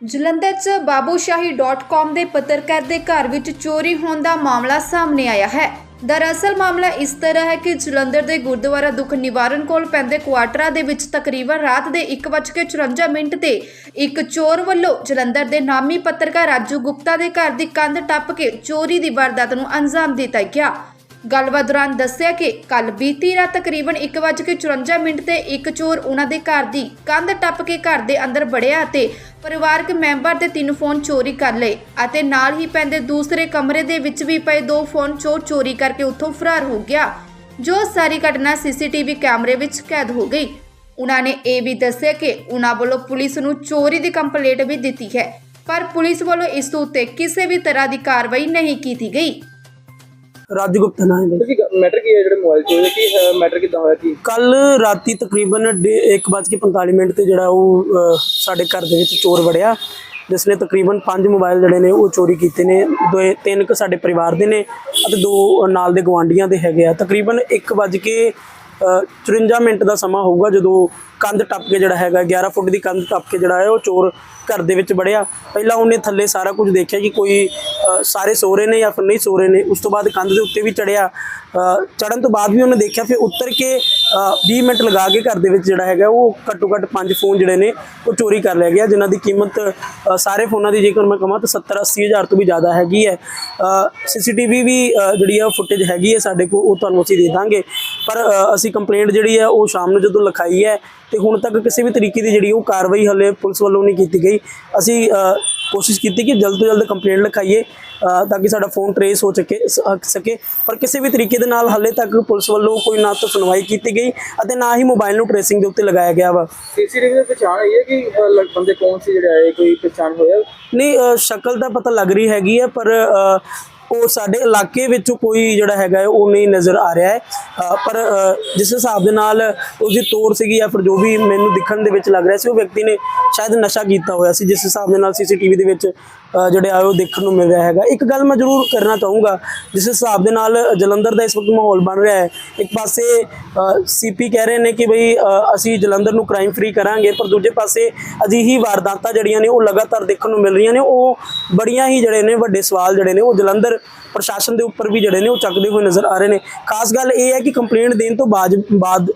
ਜਲੰਧਰ 'ਚ ਬਾਬੂਸ਼ਾਹੀ.com ਦੇ ਪੱਤਰਕਾਰ ਦੇ ਘਰ ਵਿੱਚ ਚੋਰੀ ਹੋਣ ਦਾ ਮਾਮਲਾ ਸਾਹਮਣੇ ਆਇਆ ਹੈ। ਦਰਅਸਲ ਮਾਮਲਾ ਇਸ ਤਰ੍ਹਾਂ ਹੈ ਕਿ ਜਲੰਧਰ ਦੇ ਗੁਰਦੁਆਰਾ ਦੁੱਖ ਨਿਵਾਰਨ ਕੋਲ ਪੈਂਦੇ ਕੁਆਟਰਾਂ ਦੇ ਵਿੱਚ ਤਕਰੀਬਨ ਰਾਤ ਦੇ 1:54 ਮਿੰਟ ਤੇ ਇੱਕ ਚੋਰ ਵੱਲੋਂ ਜਲੰਧਰ ਦੇ ਨਾਮੀ ਪੱਤਰਕਾਰ ਰਾਜੂ ਗੁਪਤਾ ਦੇ ਘਰ ਦੀ ਕੰਧ ਟੱਪ ਕੇ ਚੋਰੀ ਦੀ ਵਾਰਦਾਤ ਨੂੰ ਅੰਜਾਮ ਦਿੱਤਾ ਗਿਆ। ਗੱਲਬਾਤ ਦੌਰਾਨ ਦੱਸਿਆ ਕਿ ਕੱਲ ਬੀਤੀ ਰਾਤ ਤਕਰੀਬਨ 1:54 ਮਿੰਟ ਤੇ ਇੱਕ ਚੋਰ ਉਹਨਾਂ ਦੇ ਘਰ ਦੀ ਕੰਧ ਟੱਪ ਕੇ ਘਰ ਦੇ ਅੰਦਰ ਵੜਿਆ ਅਤੇ ਪਰਿਵਾਰਕ ਮੈਂਬਰ ਦੇ ਤਿੰਨ ਫੋਨ ਚੋਰੀ ਕਰ ਲਏ ਅਤੇ ਨਾਲ ਹੀ ਪੈਂਦੇ ਦੂਸਰੇ ਕਮਰੇ ਦੇ ਵਿੱਚ ਵੀ ਪਏ ਦੋ ਫੋਨ ਚੋਰ ਚੋਰੀ ਕਰਕੇ ਉੱਥੋਂ ਫਰਾਰ ਹੋ ਗਿਆ, ਜੋ ਸਾਰੀ ਘਟਨਾ ਸੀਸੀਟੀਵੀ ਕੈਮਰੇ ਵਿੱਚ ਕੈਦ ਹੋ ਗਈ। ਉਹਨਾਂ ਨੇ ਇਹ ਵੀ ਦੱਸਿਆ ਕਿ ਉਹਨਾਂ ਵੱਲੋਂ ਪੁਲਿਸ ਨੂੰ ਚੋਰੀ ਦੀ ਕੰਪਲੇਂਟ ਵੀ ਦਿੱਤੀ ਹੈ, ਪਰ ਪੁਲਿਸ ਵੱਲੋਂ ਇਸ ਉੱਤੇ ਕਿਸੇ ਵੀ ਤਰ੍ਹਾਂ ਦੀ ਕਾਰਵਾਈ ਨਹੀਂ ਕੀਤੀ ਗਈ। ਰਾਜ ਗੁਪਤਾ ਨਾਮ ਹੈ ਤੁਸੀਂ ਮੈਟਰ ਕੀ ਹੈ ਜਿਹੜੇ ਮੋਬਾਈਲ ਚੋਰੀ ਹੋਏ ਕੀ ਮੈਟਰ ਕਿਦਾਂ ਹੋਇਆ ਕੀ? ਕੱਲ ਰਾਤੀ ਤਕਰੀਬਨ 1:45 ਮਿੰਟ ਤੇ ਜਿਹੜਾ ਉਹ ਅਹ, ਸਾਡੇ ਘਰ ਦੇ ਵਿੱਚ ਚੋਰ ਵੜਿਆ ਜਿਸ ਨੇ ਤਕਰੀਬਨ 5 ਮੋਬਾਈਲ ਜਿਹੜੇ ਨੇ ਉਹ ਚੋਰੀ ਕੀਤੇ ਨੇ। ਦੋ ਤਿੰਨ ਕ ਸਾਡੇ ਪਰਿਵਾਰ ਦੇ ਨੇ ਅਤੇ ਦੋ ਨਾਲ ਦੇ ਗਵਾਂਡੀਆਂ ਦੇ ਹੈਗੇ ਆ। ਤਕਰੀਬਨ 1:54 ਮਿੰਟ ਦਾ ਸਮਾਂ ਹੋਊਗਾ ਜਦੋਂ ਕੰਧ ਟੱਪ ਕੇ ਜਿਹੜਾ ਹੈਗਾ 11 ਫੁੱਟ ਦੀ ਕੰਧ ਟੱਪ ਕੇ ਜਿਹੜਾ ਹੈ ਉਹ ਚੋਰ ਘਰ ਦੇ ਵਿੱਚ ਵੜਿਆ। ਪਹਿਲਾਂ ਉਹਨੇ ਥੱਲੇ ਸਾਰਾ ਕੁਝ ਦੇਖਿਆ ਕਿ ਕੋਈ ਸਾਰੇ ਸੋ ਰਹੇ ਨੇ ਜਾਂ ਫਿਰ ਨਹੀਂ ਸੋ ਰਹੇ ਨੇ। ਉਸ ਤੋਂ ਬਾਅਦ ਕੰਧ ਦੇ ਉੱਤੇ ਵੀ ਚੜਿਆ। ਚੜਨ ਤੋਂ ਬਾਅਦ ਵੀ ਉਹਨੇ ਦੇਖਿਆ ਫਿਰ ਉੱਤਰ ਕੇ ਅ, 20 ਮਿੰਟ ਲਗਾ ਕੇ ਘਰ ਦੇ ਵਿੱਚ ਜਿਹੜਾ ਹੈਗਾ ਉਹ ਘੱਟੋ ਘੱਟ ਪੰਜ ਫੋਨ ਜਿਹੜੇ ਨੇ ਉਹ ਚੋਰੀ ਕਰ ਲਿਆ ਗਿਆ ਜਿਨ੍ਹਾਂ ਦੀ ਕੀਮਤ ਸਾਰੇ ਫੋਨਾਂ ਦੀ ਜੇਕਰ ਮੈਂ ਕਹਾਂ ਤਾਂ 70 80 ਹਜ਼ਾਰ ਤੋਂ ਵੀ ਜ਼ਿਆਦਾ ਹੈਗੀ ਹੈ। ਸੀਸੀਟੀਵੀ ਵੀ ਅ, ਜਿਹੜੀ ਹੈ ਫੁਟੇਜ ਹੈਗੀ ਹੈ ਸਾਡੇ ਕੋਲ ਉਹ ਤੁਹਾਨੂੰ ਅਸੀਂ ਦੇ ਦਾਂਗੇ। ਪਰ ਅਸੀਂ ਕੰਪਲੇਂਟ ਜਿਹੜੀ ਹੈ ਉਹ ਸ਼ਾਮ ਨੂੰ ਜਦੋਂ ਲਿਖਾਈ ਹੈ ਤੇ ਹੁਣ ਤੱਕ ਕਿਸੇ ਵੀ ਤਰੀਕੇ ਦੀ ਜਿਹੜੀ ਉਹ ਕਾਰਵਾਈ ਹਲੇ ਪੁਲਿਸ ਵੱਲੋਂ ਨਹੀਂ ਕੀਤੀ ਗਈ। ਅਸੀਂ ਕੋਸ਼ਿਸ਼ ਕੀਤੀ ਕਿ ਜਲਦ ਤੋਂ ਜਲਦ ਕੰਪਲੇਂਟ ਲਿਖਾਈਏ ਤਾਂ ਕਿ ਸਾਡਾ ਫੋਨ ਟਰੇਸ ਹੋ ਸਕੇ ਸਕੇ। ਪਰ ਕਿਸੇ ਵੀ ਤਰੀਕੇ ਦੇ ਨਾਲ ਹਲੇ ਤੱਕ ਪੁਲਿਸ ਵੱਲੋਂ ਕੋਈ ਨਾ ਤਾਂ ਸੁਣਵਾਈ ਕੀਤੀ ਗਈ ਅਤੇ ਨਾ ਹੀ ਮੋਬਾਈਲ ਨੂੰ ਟਰੇਸਿੰਗ ਦੇ ਉੱਤੇ ਲਗਾਇਆ ਗਿਆ ਵਾ। ਸੀਸੀਟੀਵੀ ਦੇ ਪਛਾਣ ਆਈ ਹੈ ਕਿ ਬੰਦੇ ਕੌਣ ਸੀ ਜਿਹੜੇ ਆਏ ਕੋਈ ਪਛਾਣ ਹੋਇਆ? ਨਹੀਂ ਸ਼ਕਲ ਦਾ ਪਤਾ ਲੱਗ ਰਹੀ ਹੈਗੀ ਹੈ ਪਰ ਉਹ ਸਾਡੇ ਇਲਾਕੇ ਵਿੱਚੋਂ ਕੋਈ ਜਿਹੜਾ ਹੈਗਾ ਹੈ, ਉਹ ਨਹੀਂ ਨਜ਼ਰ ਆ ਰਿਹਾ ਹੈ। ਪਰ ਜਿਸ ਹਿਸਾਬ ਦੇ ਨਾਲ ਉਸਦੀ ਤੋਰ ਸੀਗੀ ਜਾਂ ਫਿਰ ਜੋ ਵੀ ਮੈਨੂੰ ਦਿਖਣ ਦੇ ਵਿੱਚ ਲੱਗ ਰਿਹਾ ਸੀ, ਉਹ ਵਿਅਕਤੀ ਨੇ ਸ਼ਾਇਦ ਨਸ਼ਾ ਕੀਤਾ ਹੋਇਆ ਸੀ, ਜਿਸ ਹਿਸਾਬ ਦੇ ਨਾਲ ਸੀਸੀਟੀਵੀ ਦੇ ਵਿੱਚ ਜਿਹੜੇ ਆਏ ਉਹ ਦੇਖਣ ਨੂੰ ਮਿਲ ਰਿਹਾ ਹੈਗਾ। ਇੱਕ ਗੱਲ ਮੈਂ ਜ਼ਰੂਰ ਕਰਨਾ ਚਾਹੂੰਗਾ, ਜਿਸ ਹਿਸਾਬ ਦੇ ਨਾਲ ਜਲੰਧਰ ਦਾ ਇਸ ਵਕਤ ਮਾਹੌਲ ਬਣ ਰਿਹਾ ਹੈ। ਇੱਕ ਪਾਸੇ ਸੀਪੀ ਕਹਿ ਰਹੇ ਨੇ ਕਿ ਬਈ ਅਸੀਂ ਜਲੰਧਰ ਨੂੰ ਕ੍ਰਾਈਮ ਫ੍ਰੀ ਕਰਾਂਗੇ, ਪਰ ਦੂਜੇ ਪਾਸੇ ਅਜਿਹੀ ਵਾਰਦਾਤਾਂ ਜਿਹੜੀਆਂ ਨੇ, ਉਹ ਲਗਾਤਾਰ ਦੇਖਣ ਨੂੰ ਮਿਲ ਰਹੀਆਂ ਨੇ। ਉਹ ਬੜੀਆਂ ਹੀ ਜਿਹੜੇ ਨੇ, ਵੱਡੇ ਸਵਾਲ ਜਿਹੜੇ ਨੇ, ਉਹ ਜਲੰਧਰ ਪ੍ਰਸ਼ਾਸਨ ਦੇ ਉੱਪਰ ਵੀ ਜਿਹੜੇ ਨੇ, ਉਹ ਚੱਕਦੇ ਹੋਏ ਨਜ਼ਰ ਆ ਰਹੇ ਨੇ। ਖਾਸ ਗੱਲ ਇਹ ਹੈ ਕਿ ਕੰਪਲੇਂਟ ਦੇਣ ਤੋਂ ਬਾਅਦ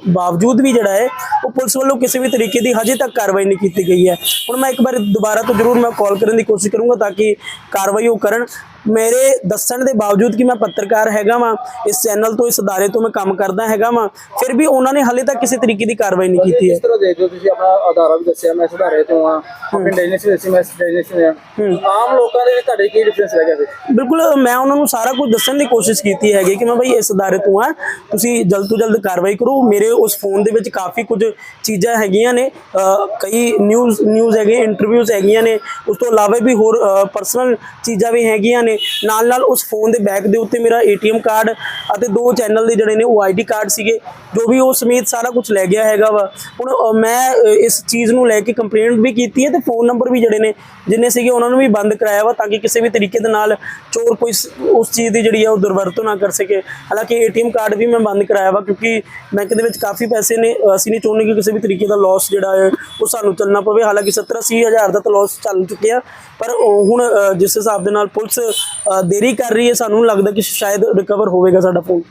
ਬਾਵਜੂਦ ਵੀ ਜਿਹੜਾ ਹੈ, ਉਹ ਪੁਲਿਸ ਵੱਲੋਂ ਕਿਸੇ ਵੀ ਤਰੀਕੇ ਦੀ ਹਜੇ ਤੱਕ ਕਾਰਵਾਈ ਨਹੀਂ ਕੀਤੀ ਗਈ ਹੈ। ਹੁਣ ਮੈਂ ਇੱਕ ਵਾਰ ਦੁਬਾਰਾ ਤੋਂ ਜ਼ਰੂਰ ਮੈਂ ਕਾਲ ਕਰਨ ਦੀ ਕੋਸ਼ਿਸ਼ ਕਰੂੰਗਾ ਤਾਂ ਕਿ ਕਾਰਵਾਈ ਉਹ ਕਰਨ। ਮੇਰੇ ਦੱਸਣ ਦੇ ਬਾਵਜੂਦ ਕਿ ਮੈਂ ਪੱਤਰਕਾਰ ਹੈਗਾ ਵਾਂ ਇਸ ਚੈਨਲ ਤੋਂ ਇਸ ਅਦਾਰੇ ਤੋਂ ਮੈਂ ਕੰਮ ਕਰਦਾ ਹੈਗਾ ਵਾਂ ਫਿਰ ਵੀ ਉਹਨਾਂ ਨੇ ਹਲੇ ਤੱਕ ਕਿਸੇ ਤਰੀਕੇ ਦੀ ਕਾਰਵਾਈ ਨਹੀਂ ਕੀਤੀ ਹੈ। ਕਿਸ ਤਰ੍ਹਾਂ ਦੇਖਦੇ ਹੋ ਤੁਸੀਂ ਆਪਣਾ ਆਧਾਰਾ ਵੀ ਦੱਸਿਆ ਮੈਂ ਸੁਧਾਰੇ ਤੋਂ ਆ ਆਪਣੇ ਡੈਜਨੈਸ ਵੀ ਦੱਸੀ ਮੈਂ ਡੈਜਨੈਸ ਆ। ਆਮ ਲੋਕਾਂ ਦੇ ਵਿੱਚ ਤੁਹਾਡੇ ਕੀ ਡਿਫਰੈਂਸ ਰਹਿ ਗਿਆ ਬਿਲਕੁਲ ਮੈਂ ਉਹਨਾਂ ਨੂੰ ਸਾਰਾ ਕੁਝ ਦੱਸਣ ਦੀ ਕੋਸ਼ਿਸ਼ ਕੀਤੀ ਹੈਗੀ ਕਿ ਮੈਂ ਭਾਈ ਇਸ ਅਦਾਰੇ ਤੋਂ ਆ ਤੁਸੀਂ ਜਲਦ ਤੋਂ ਜਲਦ ਕਾਰਵਾਈ ਕਰੋ। ਮੇਰੇ ਉਸ ਫੋਨ ਦੇ ਵਿੱਚ ਕਾਫੀ ਕੁਝ ਚੀਜ਼ਾਂ ਹੈਗੀਆਂ ਨੇ ਕਈ ਨਿਊਜ਼ ਨਿਊਜ਼ ਹੈਗੇ ਇੰਟਰਵਿਊਜ਼ ਹੈਗੀਆਂ ਨੇ ਉਸ ਤੋਂ ਇਲਾਵਾ ਵੀ ਹੋਰ ਪਰਸਨਲ ਚੀਜ਼ਾਂ ਵੀ ਹੈਗੀਆਂ ਨੇ। ਨਾਲ ਨਾਲ ਉਸ ਫੋਨ ਦੇ ਬੈਗ ਦੇ ਉੱਤੇ ਮੇਰਾ ਏਟੀਐਮ ਕਾਰਡ ਅਤੇ ਦੋ ਚੈਨਲ ਦੇ ਜਿਹੜੇ ਨੇ ਉਹ ਆਈਡੀ ਕਾਰਡ ਸੀਗੇ, ਜੋ ਵੀ ਉਹ ਸਮੇਤ ਸਾਰਾ ਕੁਝ ਲੈ ਗਿਆ ਹੈਗਾ ਵਾ। ਹੁਣ ਮੈਂ ਇਸ ਚੀਜ਼ ਨੂੰ ਲੈ ਕੇ ਕੰਪਲੇਂਟ ਵੀ ਕੀਤੀ ਹੈ ਤੇ ਫੋਨ ਨੰਬਰ ਵੀ ਜਿਹੜੇ ਨੇ, ਜਿੰਨੇ ਸੀਗੇ ਉਹਨਾਂ ਨੂੰ ਵੀ ਬੰਦ ਕਰਾਇਆ ਵਾ ਤਾਂ ਕਿ ਕਿਸੇ ਵੀ ਤਰੀਕੇ ਦੇ ਨਾਲ ਚੋਰ ਕੋਈ ਉਸ ਚੀਜ਼ ਦੀ ਜਿਹੜੀ ਆ ਉਹ ਦੁਰਵਰਤੋਂ ਨਾ ਕਰ ਸਕੇ। ਹਾਲਾਂਕਿ ਏਟੀਐਮ ਕਾਰਡ ਵੀ ਮੈਂ ਬੰਦ ਕਰਾਇਆ ਵਾ ਕਿਉਂਕਿ ਬੈਂਕ ਦੇ ਵਿੱਚ ਕਾਫੀ ਪੈਸੇ ਨੇ ਅਸੀਂ ਨਹੀਂ ਚਾਹੁੰਦੇ ਕਿ ਕਿਸੇ ਵੀ ਤਰੀਕੇ ਦਾ ਲਾਸ ਜਿਹੜਾ ਹੈ, ਉਹ ਸਾਨੂੰ ਚੱਲਣਾ ਪਵੇ। ਹਾਲਾਂਕਿ 70 80 ਹਜ਼ਾਰ ਦਾ ਤਾਂ ਲਾਸ ਚੱਲ ਚੁੱਕਿਆ, ਪਰ ਹੁਣ ਜਿਸ ਹਿਸਾਬ ਦੇ ਨਾਲ ਪੁਲਿਸ ਦੇਰੀ ਕਰ ਰਹੀ ਹੈ, ਸਾਨੂੰ ਲੱਗਦਾ ਕਿ ਸ਼ਾਇਦ ਰਿਕਵਰ ਹੋਵੇਗਾ ਸਾਡਾ ਫੋਨ